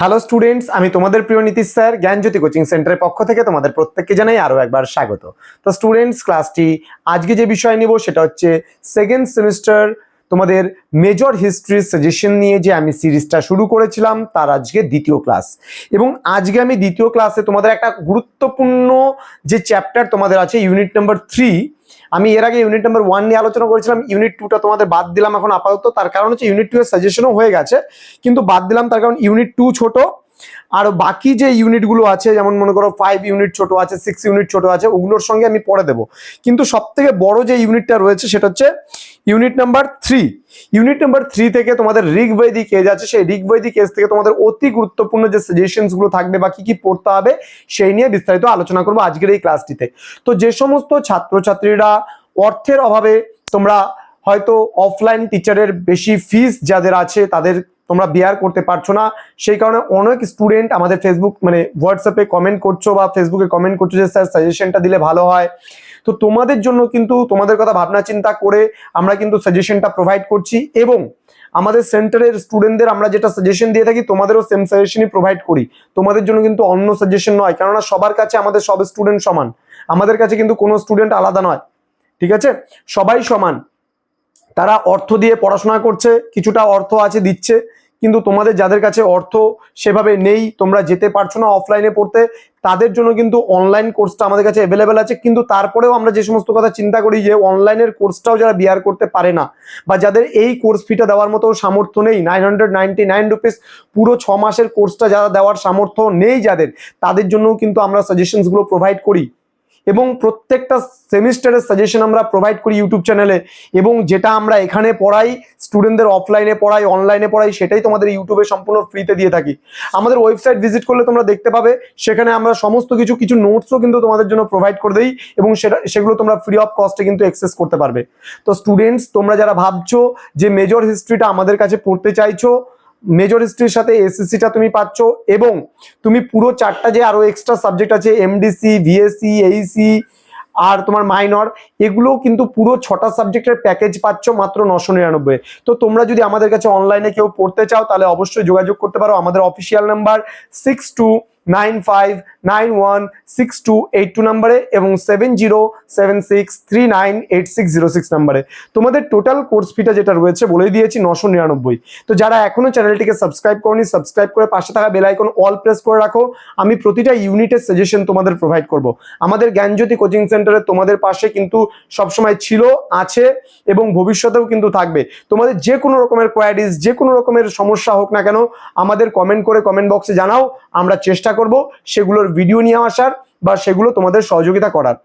Hello students আমি তোমাদের প্রিয় নীতিশ স্যার, জ্ঞানজ্যোতি কোচিং সেন্টারের পক্ষ থেকে তোমাদের প্রত্যেককে জানাই আরও একবার স্বাগত। তো স্টুডেন্টস ক্লাসটি আজকে যে বিষয় নিব সেটা হচ্ছে সেকেন্ড সেমিস্টার তোমাদের মেজর হিস্ট্রি সাজেশন নিয়ে যে আমি সিরিজটা শুরু করেছিলাম, তার আজকে দ্বিতীয় ক্লাস এবং আজকে আমি দ্বিতীয় ক্লাসে তোমাদের একটা গুরুত্বপূর্ণ যে চ্যাপ্টার তোমাদের আছে ইউনিট নাম্বার থ্রি আমি এর আগে ইউনিট নাম্বার ওয়ান নিয়ে আলোচনা করেছিলাম ইউনিট টুটা তোমাদের বাদ দিলাম এখন আপাতত, তার কারণ হচ্ছে ইউনিট টু এর সাজেশনও হয়ে গেছে, কিন্তু বাদ দিলাম, তার কারণ ইউনিট টু ছোট। আর বাকি যে ইউনিটগুলো আছে, যেমন মনে করো ফাইভ ইউনিট ছোট আছে সিক্স ইউনিট ছোট আছে, ওগুলোর সঙ্গে আমি পড়ে দেবো। কিন্তু সব থেকে বড় যে ইউনিটটা রয়েছে, সেটা হচ্ছে unit number three unit number three থেকে তোমাদের ঋগ বৈদিক এজ আছে, সেই ঋগ বৈদিক এজ থেকে তোমাদের অতি গুরুত্বপূর্ণ যে সাজেশনসগুলো থাকবে বা কি কি পড়তে হবে, সেই নিয়ে বিস্তারিত আলোচনা করব আজকের এই ক্লাসটিতে তো যে সমস্ত ছাত্রছাত্রীরা অর্থের অভাবে তোমরা হয়তো অফলাইন টিচারের বেশি ফিস যাদের আছে, তাদের তোমরা বেয়ার করতে পারছ না। সেই কারণে অনেক স্টুডেন্ট আমাদের ফেসবুক মানে হোয়াটসঅ্যাপে কমেন্ট করছ বা ফেসবুকে কমেন্ট করছ যে স্যার সাজেশনটা দিলে ভালো হয়। তো তোমাদের জন্য কিন্তু তোমাদের কথা ভাবনা চিন্তা করে আমরা কিন্তু সাজেশনটা প্রোভাইড করছি এবং আমাদের সেন্টারের স্টুডেন্টদের আমরা যেটা সাজেশন দিয়ে থাকি, তোমাদেরও সেম সাজেশনই প্রোভাইড করি। তোমাদের জন্য কিন্তু অন্য সাজেশন নয়, কেননা সবার কাছে আমাদের সব স্টুডেন্ট সমান। আমাদের কাছে কিন্তু কোনো স্টুডেন্ট আলাদা নয়, ঠিক আছে? সবাই সমান। তারা অর্থ দিয়ে পড়াশোনা করছে, কিছুটা অর্থ আছে, দিচ্ছে। কিন্তু তোমাদের যাদের কাছে অর্থ সেভাবে নেই, তোমরা যেতে পারছ না অফলাইনে পড়তে, তাদের জন্য কিন্তু অনলাইন কোর্সটা আমাদের কাছে অ্যাভেলেবেল আছে। কিন্তু তারপরেও আমরা যে সমস্ত কথা চিন্তা করি যে অনলাইনের কোর্সটাও যারা বিয়ার করতে পারে না, বা যাদের এই কোর্স ফিটা দেওয়ার মতো সামর্থ্য নেই nine hundred ninety nine rupees পুরো ছ মাসের কোর্সটা যারা দেওয়ার সামর্থ্য নেই যাদের, তাদের জন্যও কিন্তু আমরা সাজেশনসগুলো প্রোভাইড করি। এবং প্রত্যেকটা সেমিস্টারের সাজেশন আমরা প্রোভাইড করি ইউটিউব চ্যানেলে এবং যেটা আমরা এখানে পড়াই স্টুডেন্টদের অফলাইনে পড়াই অনলাইনে পড়াই, সেটাই তোমাদের ইউটিউবে সম্পূর্ণ ফ্রিতে দিয়ে থাকি। আমাদের ওয়েবসাইট ভিজিট করলে তোমরা দেখতে পাবে, সেখানে আমরা সমস্ত কিছু কিছু নোটসও কিন্তু তোমাদের জন্য প্রোভাইড করে দিই এবং সেটা, সেগুলো তোমরা ফ্রি অফ কস্টে কিন্তু অ্যাক্সেস করতে পারবে। তো স্টুডেন্টস তোমরা যারা ভাবছ যে মেজর হিস্ট্রিটা আমাদের কাছে পড়তে চাইছো মেজর হিস্ট্রির সাথে এসএসসিটা তুমি পাচ্ছ এবং তুমি পুরো চারটা যে আরও এক্সট্রা সাবজেক্ট আছে এমডিসি ভিএসসি এইসি আর তোমার মাইনর এগুলো কিন্তু পুরো ছটা সাবজেক্টের প্যাকেজ পাচ্ছ মাত্র নশো নিরানব্বই। তো তোমরা যদি আমাদের কাছে অনলাইনে কেউ পড়তে চাও, তাহলে অবশ্যই যোগাযোগ করতে পারো। আমাদের official number six two nine five nine one six two eight two নাম্বারে এবং seven zero seven six three nine eight six zero six নাম্বারে। তোমাদের টোটাল কোর্স ফিটা যেটা রয়েছে বলে দিয়েছি নশো নিরানব্বই। তো যারা এখনও চ্যানেলটিকে সাবস্ক্রাইব করনি সাবস্ক্রাইব করে পাশে থাকা বেল আইকন অল প্রেস করে রাখো। আমি প্রতিটা ইউনিটের সাজেশন তোমাদের প্রোভাইড করব। আমাদের জ্ঞানজ্যোতি কোচিং সেন্টারে তোমাদের পাশে কিন্তু সবসময় ছিল, আছে এবং ভবিষ্যতেও কিন্তু থাকবে। তোমাদের যে কোনো রকমের কোয়ারিজ যে কোনো রকমের সমস্যা হোক না কেন, আমাদের কমেন্ট করে কমেন্ট বক্সে জানাও। আমরা চেষ্টা করব সেগুলোর ভিডিও নিয়ে আসার বা সেগুলো তোমাদের সহযোগিতা করার।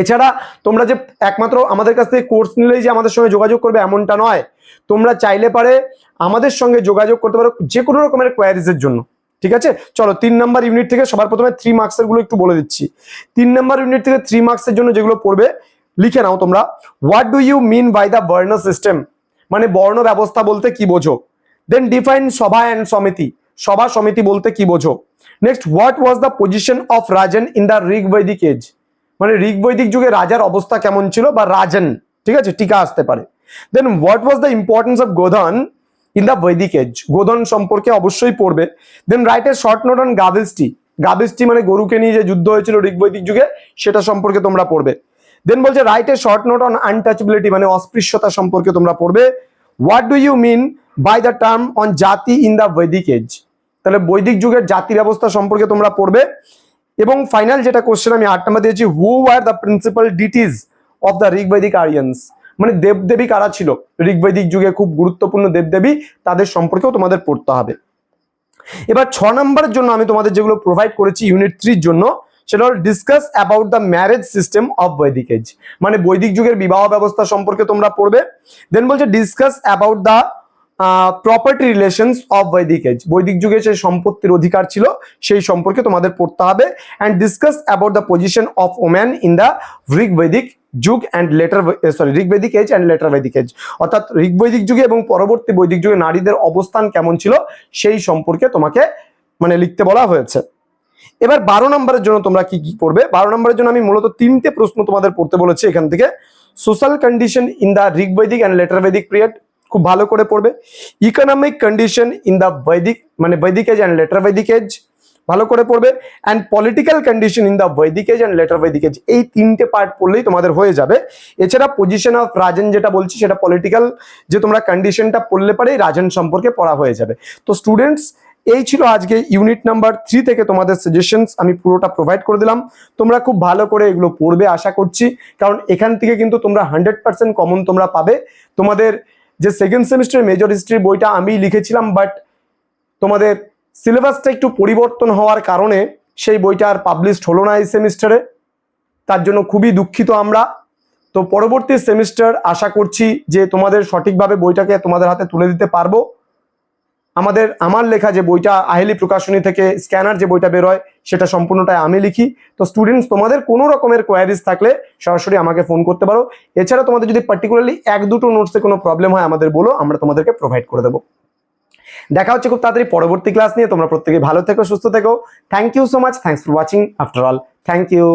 এছাড়া তোমরা যে একমাত্র আমাদের কাছ থেকে কোর্স নিলেই যে আমাদের সঙ্গে যোগাযোগ করবে এমনটা নয়। তোমরা চাইলে পারে আমাদের সঙ্গে যোগাযোগ করতে পারো যে কোনো রকমের কোয়ারিজের জন্য। ঠিক আছে? চলো তিন নাম্বার ইউনিট থেকে সবার প্রথমে থ্রি মার্কসেরগুলো একটু বলে দিচ্ছি। তিন নাম্বার ইউনিট থেকে থ্রি মার্কসের জন্য যেগুলো পড়বে, লিখে নাও তোমরা। What do you mean by the varna system মানে বর্ণ ব্যবস্থা বলতে কি বোঝো? দেন ডিফাইন সভা অ্যান্ড সমিতি। সভা সমিতি বলতে কি বোঝো? Next what was the position of rajan in the Rig Vedic age মানে ঋগ বৈদিক যুগে রাজার অবস্থা কেমন ছিল বা রাজন, ঠিক আছে? টিকা আসতে পারে। Then what was the importance of godhan in the Vedic age গোধন সম্পর্কে অবশ্যই পড়বে। Then write a short note on gavishti gavishti মানে গরুকে নিয়ে যে যুদ্ধ হয়েছিল ঋগ বৈদিক যুগে, সেটা সম্পর্কে তোমরা পড়বে। দেন বলছে write a short note on untouchability মানে অস্পৃশ্যতা সম্পর্কে তোমরা পড়বে। What do you mean by the term on jati in the Vedic age তাহলে বৈদিক যুগের জাতি ব্যবস্থা সম্পর্কে তোমরা পড়বে। এবং ফাইনাল যেটা কোশ্চেন আমি আট নাম্বার দিয়েছি who are the principal deities of the Rigvedic Aryans মানে দেবদেবী কারা ছিল? ঋগবৈদিক যুগে খুব গুরুত্বপূর্ণ দেবদেবী, তাদের সম্পর্কেও তোমাদের পড়তে হবে। এবার ছ নম্বরের জন্য আমি তোমাদের যেগুলো প্রোভাইড করেছি ইউনিট থ্রির জন্য, সেটা হল discuss about the marriage system of Vedic age মানে বৈদিক যুগের বিবাহ ব্যবস্থা সম্পর্কে তোমরা পড়বে। দেন বলছে discuss about the property relations of Vedic age বৈদিক যুগে যে সম্পত্তির অধিকার ছিল, সেই সম্পর্কে তোমাদের পড়তে হবে। And discuss about the position of woman in the Rig Vedic যুগ and later sorry Rigvedic age and later Vedic age অর্থাৎ ঋগ্বৈদিক যুগে এবং পরবর্তী বৈদিক যুগে নারীদের অবস্থান কেমন ছিল, সেই সম্পর্কে তোমাকে মানে লিখতে বলা হয়েছে। এবার বারো নম্বরের জন্য তোমরা কি কি পড়বে? বারো নম্বরের জন্য আমি মূলত তিনটে প্রশ্ন তোমাদের পড়তে বলেছি এখান থেকে। Social condition in the Rigvedic and later Vedic period খুব ভালো করে পড়বে। Economic condition in the Vedic মানে Vedic age and later Vedic age ভালো করে পড়বে। And political condition in the Vedic age and later Vedic age এই তিনটে পার্ট পড়লেই তোমাদের হয়ে যাবে। এছাড়া পজিশন অফ রাজন যেটা বলছি, সেটা পলিটিক্যাল যে তোমরা কন্ডিশনটা পড়লে পারে রাজন সম্পর্কে পড়া হয়ে যাবে। তো স্টুডেন্টস এই ছিল আজকে ইউনিট নাম্বার থ্রি থেকে তোমাদের সাজেশনস আমি পুরোটা প্রোভাইড করে দিলাম। তোমরা খুব ভালো করে এগুলো পড়বে, আশা করছি। কারণ এখান থেকে কিন্তু তোমরা হান্ড্রেড পার্সেন্ট কমন তোমরা পাবে। তোমাদের যে সেকেন্ড সেমিস্টারের মেজর হিস্ট্রির বইটা আমি লিখেছিলাম বাট তোমাদের সিলেবাসটা একটু পরিবর্তন হওয়ার কারণে সেই বইটা আর পাবলিশড হলো না এই সেমিস্টারে তার জন্য খুবই দুঃখিত আমরা। তো পরবর্তী সেমিস্টার আশা করছি যে তোমাদের সঠিকভাবে বইটাকে তোমাদের হাতে তুলে দিতে পারব। আমাদের, আমার লেখা যে বইটা আহেলি প্রকাশনী থেকে স্ক্যানার যে বইটা বেরোয়, সেটা সম্পূর্ণটাই আমি লিখি। তো স্টুডেন্টস তোমাদের কোনো রকমের কোয়ারিজ থাকলে সরাসরি আমাকে ফোন করতে পারো। এছাড়া তোমাদের যদি পার্টিকুলারলি এক, দুটো নোটসে কোনো প্রবলেম হয়, আমাদের বলো, আমরা তোমাদেরকে প্রোভাইড করে দেবো। দেখা হচ্ছে খুব তাড়াতাড়ি পরবর্তী ক্লাস নিয়ে। তোমরা প্রত্যেকে ভালো থেকো, সুস্থ থেকো। Thank you so much thanks for watching after all thank you